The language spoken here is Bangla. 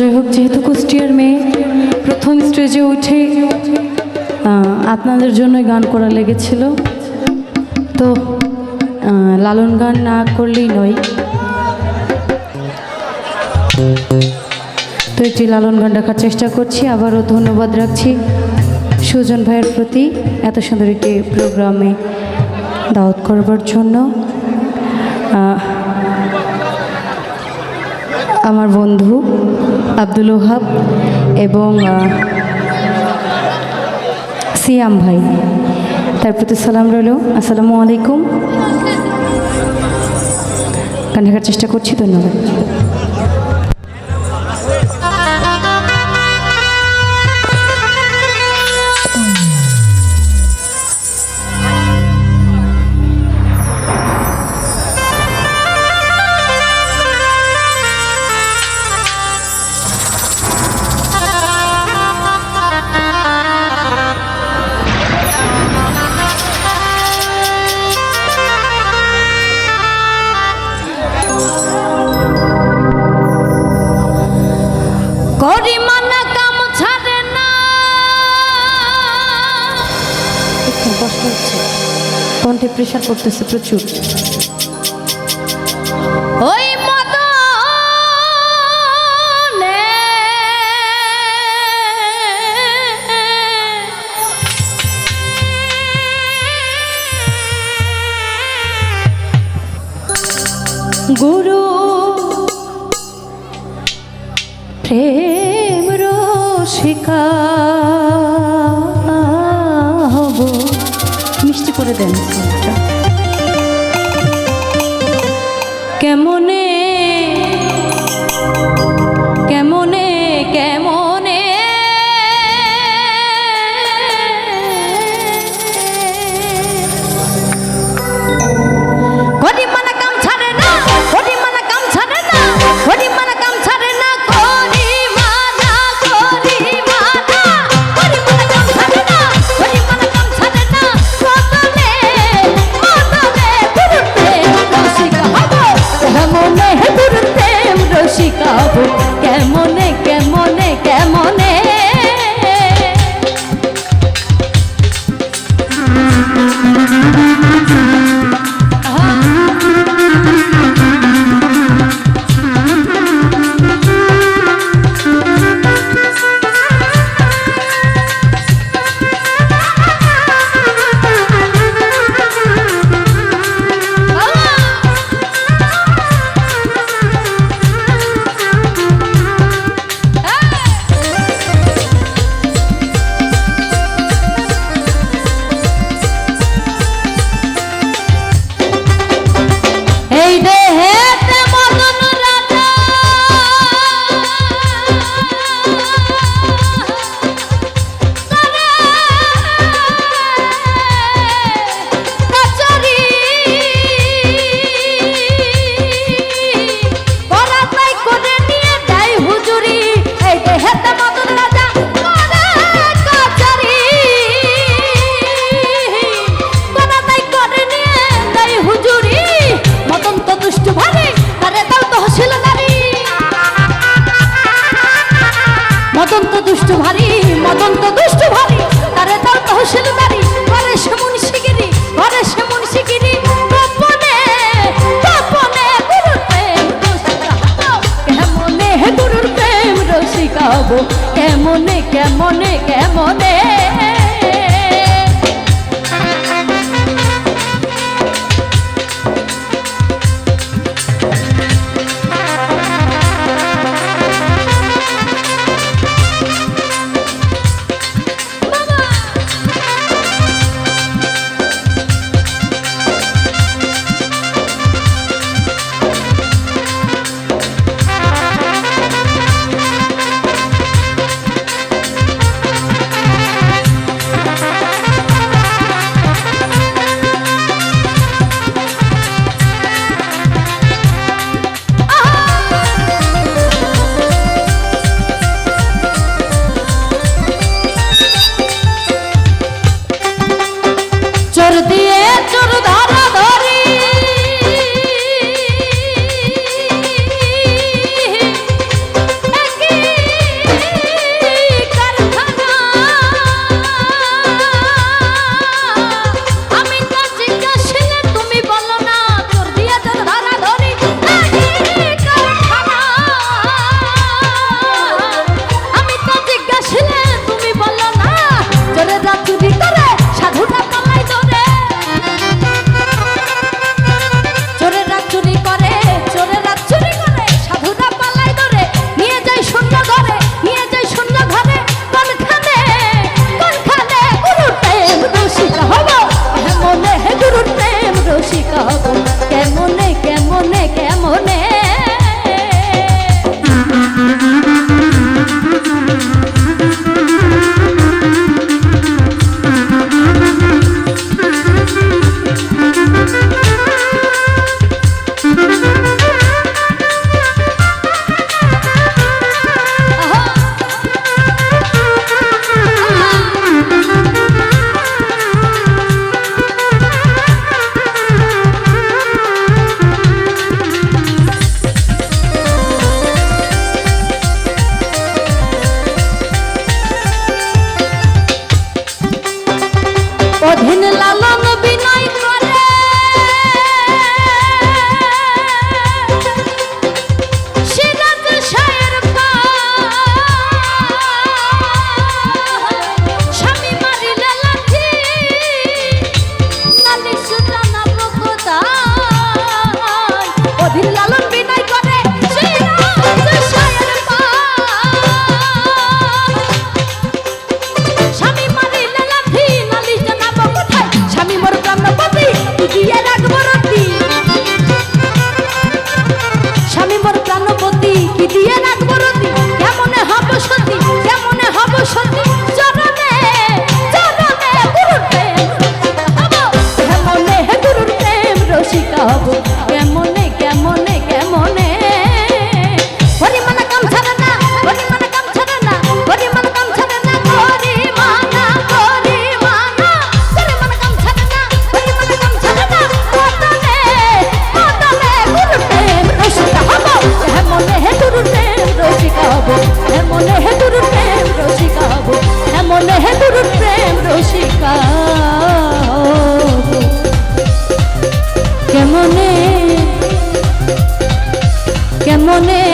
যাই হোক যেহেতু কুষ্টিয়ার মেয়ে, প্রথম স্টেজে উঠে আপনাদের জন্য গান করা লেগেছিল। তো লালন গান না করলেই নয়। তো একটি লালন গান রাখার চেষ্টা করছি। আবারও ধন্যবাদ রাখছি সুজন ভাইয়ের প্রতি এত সুন্দর একটি প্রোগ্রামে দাওয়াত করবার জন্য। আমার বন্ধু আব্দুল ওহাব এবং সিয়াম ভাই। তার প্রতি সালাম রইল। আসসালামু আলাইকুম। কান্নাকার চেষ্টা করছি, ধন্যবাদ। প্রেশার পড়তেছে প্রচুর। ওই গুরু প্রেম রসিকা মিষ্টি করে দেন। কেমনে কেমনে কেমনে